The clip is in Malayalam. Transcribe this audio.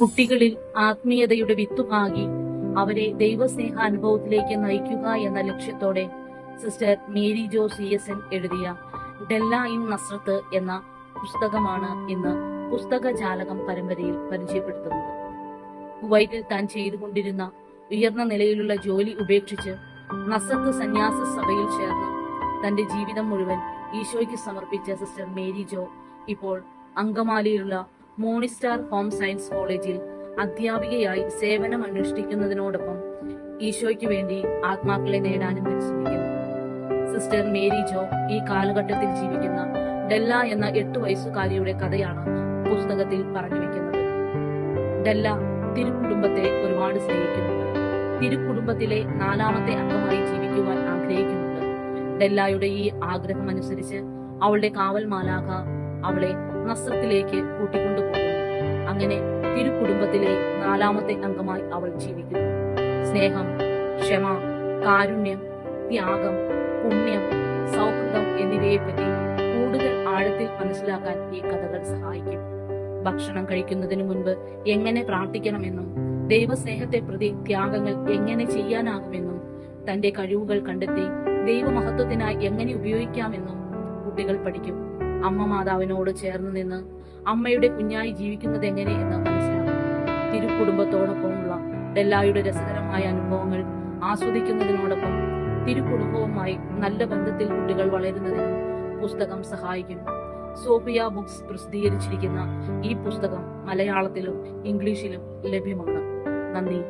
കുട്ടികളിൽ ആത്മീയതയുടെ വിത്തുപാകി അവരെ ദൈവസ്നേഹ അനുഭവത്തിലേക്ക് നയിക്കുക എന്ന ലക്ഷ്യത്തോടെ sister Mary Jo C S N എഴുതിയ ഡെല്ല ഇൻ നസ്രത്ത് എന്ന പുസ്തകമാണ് ഇന്ന് പുസ്തകജാലകം പരമ്പരയിൽ പരിചയപ്പെടുത്തുന്നത്. കുവൈറ്റിൽ താൻ ചെയ്തുകൊണ്ടിരുന്ന ഉയർന്ന നിലയിലുള്ള ജോലി ഉപേക്ഷിച്ച് നസത്ത് സന്യാസ സഭയിൽ ചേർന്ന് തന്റെ ജീവിതം മുഴുവൻ ഈശോയ്ക്ക് സമർപ്പിച്ച സിസ്റ്റർ മേരി ജോ ഇപ്പോൾ അങ്കമാലിയിലുള്ള മോണിസ്റ്റാർ ഹോം സയൻസ് കോളേജിൽ അധ്യാപികയായി സേവനം അനുഷ്ഠിക്കുന്നതിനോടൊപ്പം ഈശോയ്ക്ക് വേണ്ടി ആത്മാക്കളെ നേടാനും പരിശ്രമിക്കുന്നു. സിസ്റ്റർ മേരി ജോ ഈ കാലഘട്ടത്തിൽ ജീവിക്കുന്ന ഡെല്ല എന്ന എട്ടു വയസ്സുകാരിയുടെ കഥയാണ് പുസ്തകത്തിൽ പറഞ്ഞു വെക്കുന്നത് ഡെല്ല തിരുക്കുടുംബത്തെ ഒരുപാട് സ്നേഹിക്കുന്നുണ്ട്. തിരുക്കുടുംബത്തിലെ നാലാമത്തെ അംഗമായി ജീവിക്കുവാൻ ആഗ്രഹിക്കുന്നുണ്ട്. ഡെല്ലായുടെ ഈ ആഗ്രഹം അനുസരിച്ച് അവളുടെ കാവൽ മാലാഖ അവളെ നസ്രത്തിലേക്ക് കൂട്ടിക്കൊണ്ടുപോകുന്നു. അങ്ങനെ തിരുക്കുടുംബത്തിലെ നാലാമത്തെ അംഗമായി അവൾ ജീവിക്കുന്നു. സ്നേഹം ക്ഷമ കാരുണ്യം ത്യാഗം പുണ്യം സൗഹൃദം എന്നിവയെപ്പറ്റി കൂടുതൽ ആഴത്തിൽ മനസ്സിലാക്കാൻ ഈ കഥകൾ സഹായിക്കും. ഭക്ഷണം കഴിക്കുന്നതിന് മുൻപ് എങ്ങനെ പ്രാർത്ഥിക്കണമെന്നും ദൈവസ്നേഹത്തെ പ്രതി ത്യാഗങ്ങൾ എങ്ങനെ ചെയ്യാനാകുമെന്നും തന്റെ കഴിവുകൾ കണ്ടെത്തി ദൈവമഹത്വത്തിനായി എങ്ങനെ ഉപയോഗിക്കാമെന്നും കുട്ടികൾ പഠിക്കും. അമ്മ മാതാവിനോട് ചേർന്ന് നിന്ന് അമ്മയുടെ കുഞ്ഞായി ജീവിക്കുന്നത് എങ്ങനെ എന്ന് മനസ്സിലാക്കും തിരുക്കുടുംബത്തോടൊപ്പമുള്ള ഡെല്ലായുടെ രസകരമായ അനുഭവങ്ങൾ ആസ്വദിക്കുന്നതിനോടൊപ്പം തിരുക്കുടുംബവുമായി നല്ല ബന്ധത്തിൽ കുട്ടികൾ വളരുന്നതിനും പുസ്തകം സഹായിക്കും സോഫിയ ബുക്സ് പ്രസിദ്ധീകരിച്ചിരിക്കുന്ന ഈ പുസ്തകം മലയാളത്തിലും ഇംഗ്ലീഷിലും ലഭ്യമാണ്. നന്ദി.